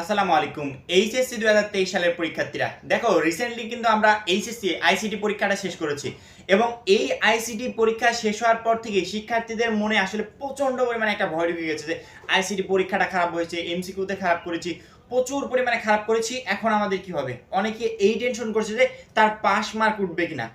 আসসালামু আলাইকুম। এইচএসসি দু হাজার তেইশ সালের পরীক্ষার্থীরা, দেখো রিসেন্টলি কিন্তু আমরা এইচএসসি আইসিটি পরীক্ষাটা শেষ করেছি এবং এই আইসিটি পরীক্ষা শেষ হওয়ার পর থেকে শিক্ষার্থীদের মনে আসলে প্রচণ্ড পরিমাণে একটা ভয় ঢুকে গেছে যে আইসিটি পরীক্ষাটা খারাপ হয়েছে এমসিকিউতে খারাপ করেছি, প্রচুর পরিমাণে খারাপ করেছি, এখন আমাদের কি হবে? অনেকে এই টেনশন করছে যে, তার পাস মার্ক উঠবে কিনা।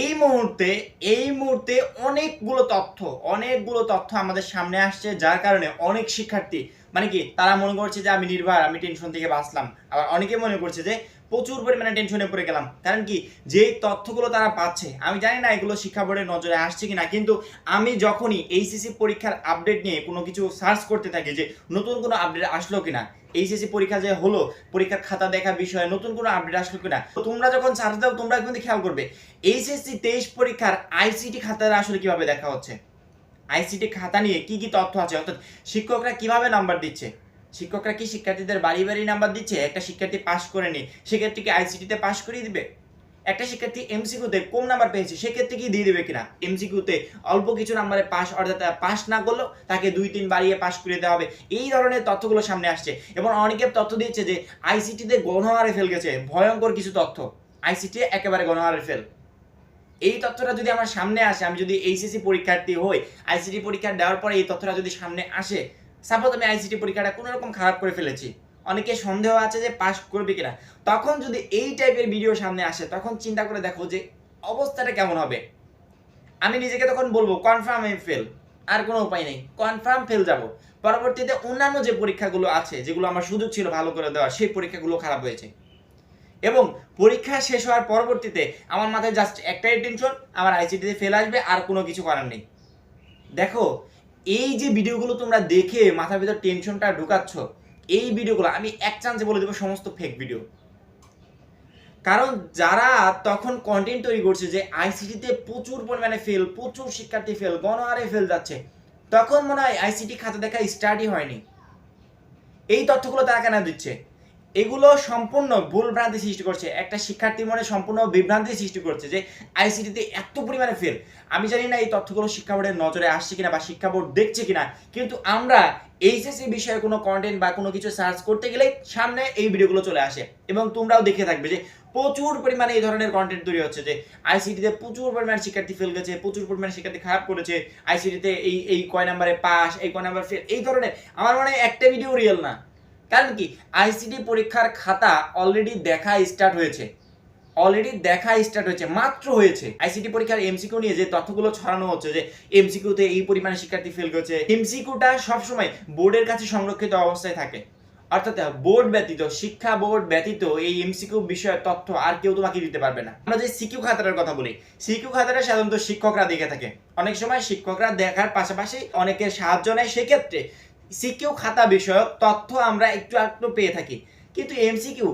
এই মুহূর্তে এই মুহূর্তে অনেকগুলো তথ্য অনেকগুলো তথ্য আমাদের সামনে আসছে, যার কারণে অনেক শিক্ষার্থী মানে কি, তারা মনে করছে যে আমি নির্ভর, আমি টেনশন থেকে বাঁচলাম। আবার অনেকে মনে করছে যে প্রচুর পরিমাণে টেনশনে পড়ে গেলাম। কারণ কি? যে তথ্যগুলো তারা পাচ্ছে, আমি জানি না এগুলো শিক্ষা বোর্ডের নজরে আসছে কিনা, কিন্তু আমি যখনই এইচএসসি পরীক্ষার আপডেট নিয়ে কোনো কিছু সার্চ করতে থাকি যে নতুন কোনো আপডেট আসলো কিনা, এইচএসসি পরীক্ষা যে হলো, পরীক্ষার খাতা দেখার বিষয়ে নতুন কোনো আপডেট আসলো কিনা তোমরা যখন সার্চ দাও তোমরা কিন্তু খেয়াল করবে, এইচএসসি তেইশ পরীক্ষার আইসিটি খাতাটা আসলে কীভাবে দেখা হচ্ছে? আইসিটি খাতা নিয়ে কি কি তথ্য আছে? অর্থাৎ শিক্ষকরা কীভাবে নাম্বার দিচ্ছে? শিক্ষকরা কি শিক্ষার্থীদের বাড়ি বাড়ি নাম্বার দিচ্ছে? একটা শিক্ষার্থী পাশ করে নি, সেক্ষেত্রে কি আইসিটিতে পাশ করিয়ে দিবে? একটা শিক্ষার্থী এমসিকিউতে কম নাম্বার পেয়েছে, সেক্ষেত্রে কি দিয়ে দিবে কিনা? এমসিকিউতে অল্প কিছু নাম্বারে পাস অর্থাৎ পাস না করলেও তাকে দুই, তিন বাড়িয়ে পাস করে দেওয়া হবে। এই ধরনের তথ্যগুলো সামনে আসছে এবং অনেকে তথ্য দিচ্ছে যে আইসিটিতে গণহারে ফেল গেছে, ভয়ঙ্কর কিছু তথ্য। আইসিটি একেবারে গণহারে ফেল এই তথ্যটা যদি আমার সামনে আসে, আমি যদি এইচএসসি পরীক্ষার্থী হই আইসিটি পরীক্ষা দেওয়ার পরে এই তথ্যটা যদি সামনে আসে সাপোজ আমি আইসিটি পরীক্ষাটা কোনো রকম খারাপ করে ফেলেছি, অনেকে সন্দেহ আছে যে পাস করবে কিনা, তখন যদি এই টাইপের ভিডিও সামনে আসে, তখন চিন্তা করে দেখো যে অবস্থাটা কেমন হবে। আমি নিজেকে তখন বলব কনফার্ম আমি ফেল আর কোনো উপায় নেই কনফার্ম ফেল যাব। পরবর্তীতে অন্যান্য যে পরীক্ষাগুলো আছে, যেগুলো আমার সুযোগ ছিল ভালো করে দেওয়া, সেই পরীক্ষাগুলো খারাপ হয়েছে। এবং পরীক্ষা শেষ হওয়ার পরবর্তীতে আমার মাথায় জাস্ট একটাই টেনশন আমার আইসিটিতে ফেল আসবে, আর কোনো কিছু করার নেই। দেখো এই যে ভিডিওগুলো তোমরা দেখে মাথার ভিতর টেনশনটা ঢুকাচ্ছ, এই ভিডিওগুলো আমি এক চান্সে বলে দেবো সমস্ত ফেক ভিডিও কারণ যারা তখন কন্টেন্ট তৈরি করছে যে আইসিটিতে প্রচুর পরিমাণে ফেল প্রচুর শিক্ষার্থী ফেল গণহারে ফেল যাচ্ছে, তখন মনে হয় আইসিটি খাতা দেখা স্টার্টই হয়নি। এই তথ্যগুলো তারা কেন দিচ্ছে? এগুলো সম্পূর্ণ ভুল ভ্রান্তি সৃষ্টি করছে। একটা শিক্ষার্থীর মনে সম্পূর্ণ বিভ্রান্তি সৃষ্টি করছে যে আইসিটিতে এত পরিমাণে ফেল আমি জানি না এই তথ্যগুলো শিক্ষা বোর্ডের নজরে আসছে কিনা বা শিক্ষা বোর্ড দেখছে কিনা, কিন্তু আমরা এইচএসসি বিষয়ে কোনো কন্টেন্ট বা কোনো কিছু সার্চ করতে গেলে সামনে এই ভিডিওগুলো চলে আসে এবং তোমরাও দেখে থাকবে যে প্রচুর পরিমাণে এই ধরনের কন্টেন্ট তৈরি হচ্ছে যে আইসিটিতে প্রচুর পরিমাণে শিক্ষার্থী ফেল গেছে, প্রচুর পরিমাণে শিক্ষার্থী খারাপ করেছে আইসিটিতে এই এই কয় নাম্বারে পাস এই কয় নাম্বার ফেল এই ধরনের। আমার মনে হয় একটা ভিডিও রিয়েল না। কারণ কি? আইসিটি পরীক্ষার খাতা অলরেডি দেখা স্টার্ট হয়েছে। অলরেডি দেখা স্টার্ট হয়েছে, মাত্র হয়েছে। আইসিটি পরীক্ষার এমসিকিউ নিয়ে যে তথ্যগুলো ছড়ানো হচ্ছে, যে এমসিকিউতে এই পরিমাণে শিক্ষার্থী ফেল করেছে এমসিকিউটা সবসময় বোর্ডের কাছে সংরক্ষিত অবস্থায় থাকে। অর্থাৎ বোর্ড ব্যতীত, শিক্ষা বোর্ড ব্যতীত এই এমসিকিউ বিষয়ের তথ্য আর কেউ তোমাকে দিতে পারবে না। আমরা যে সিকিউ খাতাটার কথা বলি সিকিউ খাতাটা সাধারণত শিক্ষকরা দেখে থাকে। অনেক সময় শিক্ষকরা দেখার পাশাপাশি অনেকের সাহায্য নেয়। সেক্ষেত্রে সিকিউ খাতা বিষয়ক তথ্য আমরা একটু একটু পেয়ে থাকি। কিন্তু এমসিকিউ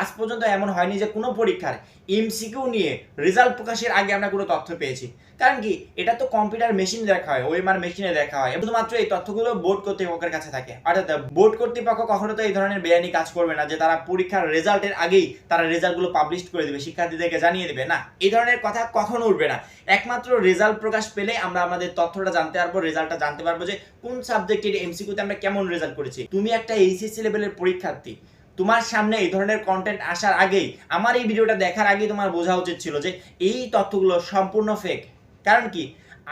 আজ পর্যন্ত এমন হয়নি যে কোনো পরীক্ষার এমসিকিউ নিয়ে রেজাল্ট প্রকাশের আগে আমরা কোনো তথ্য পেয়েছি। কারণ কি, এটা তো কম্পিউটার মেশিন দেখা হয়, ওএমআর মেশিনে দেখা হয়। শুধুমাত্র এই তথ্যগুলো বোর্ড কর্তৃপক্ষের কাছে থাকে। অর্থাৎ বোর্ড কর্তৃপক্ষ কখনো তো এই ধরনের বেআইনি কাজ করবে না যে তারা পরীক্ষার রেজাল্টের আগেই তারা রেজাল্টগুলো পাবলিশ করে দেবে, শিক্ষার্থীদেরকে জানিয়ে দেবে। না, এই ধরনের কথা কখনো উঠবে না। একমাত্র রেজাল্ট প্রকাশ পেলে আমরা আমাদের তথ্যটা জানতে পারব রেজাল্টটা জানতে পারব যে কোন সাবজেক্টের এমসিকিউতে আমরা কেমন রেজাল্ট করেছি। তুমি একটা এইচএসসি লেভেলের পরীক্ষার্থী তোমার সামনে এই ধরনের কন্টেন্ট আসার আগেই, আমার এই ভিডিওটা দেখার আগেই তোমার বোঝা উচিত ছিল যে এই তথ্যগুলো সম্পূর্ণ ফেক কারণ কি?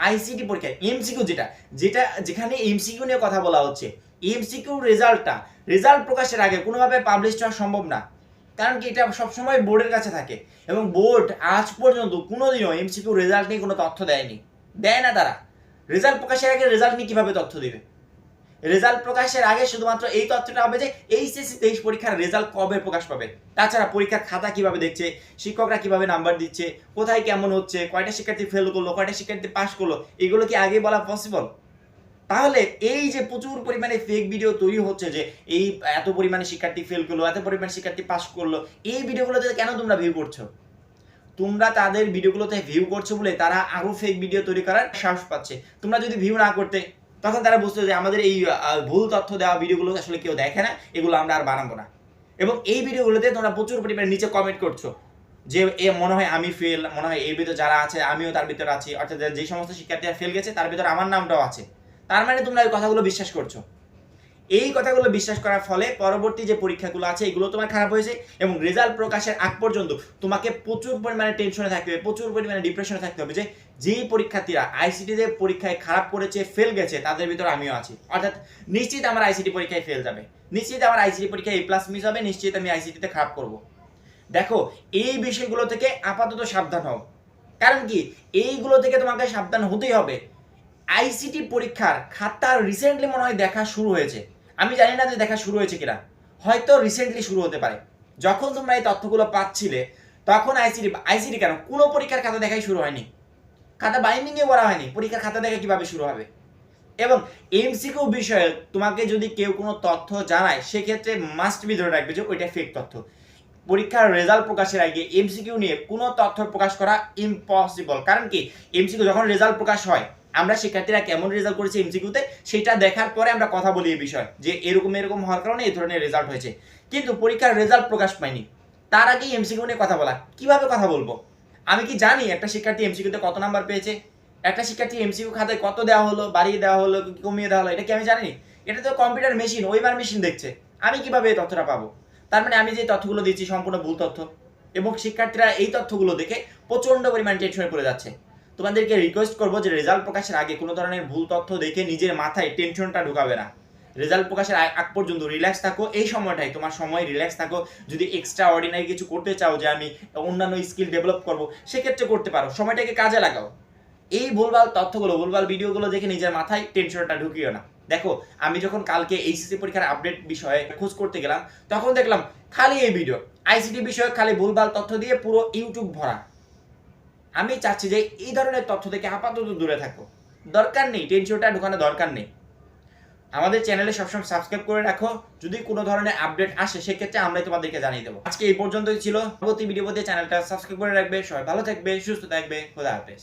আইসিটি পরীক্ষা এমসিকিউ যেটা যেটা, যেখানে এমসিকিউ নিয়ে কথা বলা হচ্ছে এমসিকিউ রেজাল্টটা, রেজাল্ট প্রকাশের আগে কোনোভাবে পাবলিশ হওয়া সম্ভব না। কারণ কি? এটা সবসময় বোর্ডের কাছে থাকে। এবং বোর্ড আজ পর্যন্ত কোনোদিনও এমসিকিউ রেজাল্ট নিয়ে কোনো তথ্য দেয়নি। দেয় না তারা। রেজাল্ট প্রকাশের আগে রেজাল্ট নিয়ে কীভাবে তথ্য দিবে? রেজাল্ট প্রকাশের আগে শুধুমাত্র এই তথ্যটা হবে যে এইচএসসি তেইশ পরীক্ষার রেজাল্ট কবে প্রকাশ পাবে? তাছাড়া পরীক্ষার খাতা কীভাবে দেখছে? শিক্ষকরা কীভাবে নাম্বার দিচ্ছে? কোথায় কেমন হচ্ছে? কয়টা শিক্ষার্থী ফেল করল? কয়টা শিক্ষার্থী পাস করল? এগুলো কি আগে বলা পসিবল তাহলে এই যে প্রচুর পরিমাণে ফেক ভিডিও তৈরি হচ্ছে যে এই এত পরিমাণে শিক্ষার্থী ফেল করল, এত পরিমাণে শিক্ষার্থী পাস করল, এই ভিডিওগুলোতে কেন তোমরা ভিউ করছ? তোমরা তাদের ভিডিওগুলোতে ভিউ করছ বলে তারা আরও ফেক ভিডিও তৈরি করার সাহস পাচ্ছে। তোমরা যদি ভিউ না করতে তখন তারা বুঝতো যে আমাদের এই ভুল তথ্য দেওয়া ভিডিওগুলো আসলে কেউ দেখে না, এগুলো আমরা আর বানাবো না। এবং এই ভিডিওগুলোতে তোমরা প্রচুর পরিমাণে নিচে কমেন্ট করছ যে এ মনে হয় আমি ফেল মনে হয় এর ভিতরে যারা আছে, আমিও তার ভিতরে আছি। অর্থাৎ যে সমস্ত শিক্ষার্থীরা ফেল গেছে, তার ভিতরে আমার নামটাও আছে। তার মানে তোমরা এই কথাগুলো বিশ্বাস করছ। এই কথাগুলো বিশ্বাস করার ফলে পরবর্তী যে পরীক্ষাগুলো আছে, এগুলো তোমার খারাপ হয়েছে এবং রেজাল্ট প্রকাশের আগ পর্যন্ত তোমাকে প্রচুর পরিমাণে টেনশনে থাকতে হবে, প্রচুর পরিমাণে ডিপ্রেশনে থাকতে হবে যে যেই পরীক্ষার্থীরা আইসিটিতে পরীক্ষায় খারাপ করেছে ফেল গেছে, তাদের ভিতরে আমিও আছি। অর্থাৎ নিশ্চিত আমার আইসিটি পরীক্ষায় ফেল যাবে। নিশ্চিত আমার আইসিটি পরীক্ষায় এ প্লাস মিস হবে, নিশ্চিত আমি আইসিটিতে খারাপ করব। দেখো, এই বিষয়গুলো থেকে আপাতত সাবধান হও। কারণ কি? এইগুলো থেকে তোমাকে সাবধান হতেই হবে। আইসিটি পরীক্ষার খাতা রিসেন্টলি মনে হয় দেখা শুরু হয়েছে। আমি জানি না যে দেখা শুরু হয়েছে কিনা। হয়তো রিসেন্টলি শুরু হতে পারে। যখন তোমরা এই তথ্যগুলো পাচ্ছিলে, তখন আইসিটি আইসিটি কেন? কোনো পরীক্ষার খাতা দেখাই শুরু হয়নি। খাতা বাইন্ডিংয়ে করা হয়নি। পরীক্ষার খাতা দেখা কীভাবে শুরু হবে? এবং এমসিকিউ বিষয়ে তোমাকে যদি কেউ কোনো তথ্য জানায়, সেক্ষেত্রে মাস্ট বি ধরে রাখবে যে ওইটা ফেক তথ্য। পরীক্ষার রেজাল্ট প্রকাশের আগে এমসিকিউ নিয়ে কোনো তথ্য প্রকাশ করা ইম্পসিবল কারণ কি? এমসিকিউ যখন রেজাল্ট প্রকাশ হয় আমরা শিক্ষার্থীরা কেমন রেজাল্ট করেছে এমসিকিউতে সেটা দেখার পরে আমরা কথা বলি এই বিষয়, যে এরকম এরকম হওয়ার কারণে এই ধরনের রেজাল্ট হয়েছে। কিন্তু পরীক্ষার রেজাল্ট প্রকাশ পায়নি তার আগেই এমসিকিউ নিয়ে কথা বলা। কীভাবে কথা বলব? আমি কি জানি একটা শিক্ষার্থী এমসিকিউতে কত নাম্বার পেয়েছে? একটা শিক্ষার্থী এমসিকিউ খাতায় কত দেওয়া হলো, বাড়িয়ে দেওয়া হলো কমিয়ে দেওয়া হলো, এটা কি আমি জানি? এটা তো কম্পিউটার মেশিন ওইবার মেশিন দেখছে। আমি কীভাবে এই তথ্যটা পাবো? তার মানে আমি যে তথ্যগুলো দিচ্ছি, সম্পূর্ণ ভুল তথ্য। এবং শিক্ষার্থীরা এই তথ্যগুলো দেখে প্রচণ্ড পরিমাণ টেনশনে পড়ে যাচ্ছে। তোমাদেরকে রিকোয়েস্ট করব যে রেজাল্ট প্রকাশের আগে কোনো ধরনের ভুল তথ্য দেখে নিজের মাথায় টেনশনটা ঢুকাবে না। রেজাল্ট প্রকাশের আগ- পর্যন্ত রিল্যাক্স থাকো, এই সময়টাই তোমার সময় রিল্যাক্স থাকো। যদি এক্সট্রা অর্ডিনারি কিছু করতে চাও যে আমি অন্যান্য স্কিল ডেভেলপ করব, সেক্ষেত্রে করতে পারো। সময়টাকে কাজে লাগাও। এই ভুলভাল তথ্যগুলো, ভুলভাল ভিডিওগুলো দেখে নিজের মাথায় টেনশনটা ঢুকিও না। দেখো, আমি যখন কালকে এইচএসসি পরীক্ষার আপডেট বিষয়ে খোঁজ করতে গেলাম, তখন দেখলাম খালি এই ভিডিও আইসিটি বিষয়ে খালি ভুলভাল তথ্য দিয়ে পুরো ইউটিউব ভরা। আমি চাচ্ছি যে এই ধরনের তথ্য থেকে আপাতত দূরে থাকো। দরকার নেই টেনশনটা ঢুকানো দরকার নেই। আমাদের চ্যানেলে সবসময় সাবস্ক্রাইব করে রাখো। যদি কোনো ধরনের আপডেট আসে, সেক্ষেত্রে আমরা তোমাদেরকে জানিয়ে দেবো। আজকে এই পর্যন্তই ছিল। পরবর্তী ভিডিওতে চ্যানেলটা সাবস্ক্রাইব করে রাখবে। সবাই ভালো থাকবে, সুস্থ থাকবে। খোদা হাফেজ।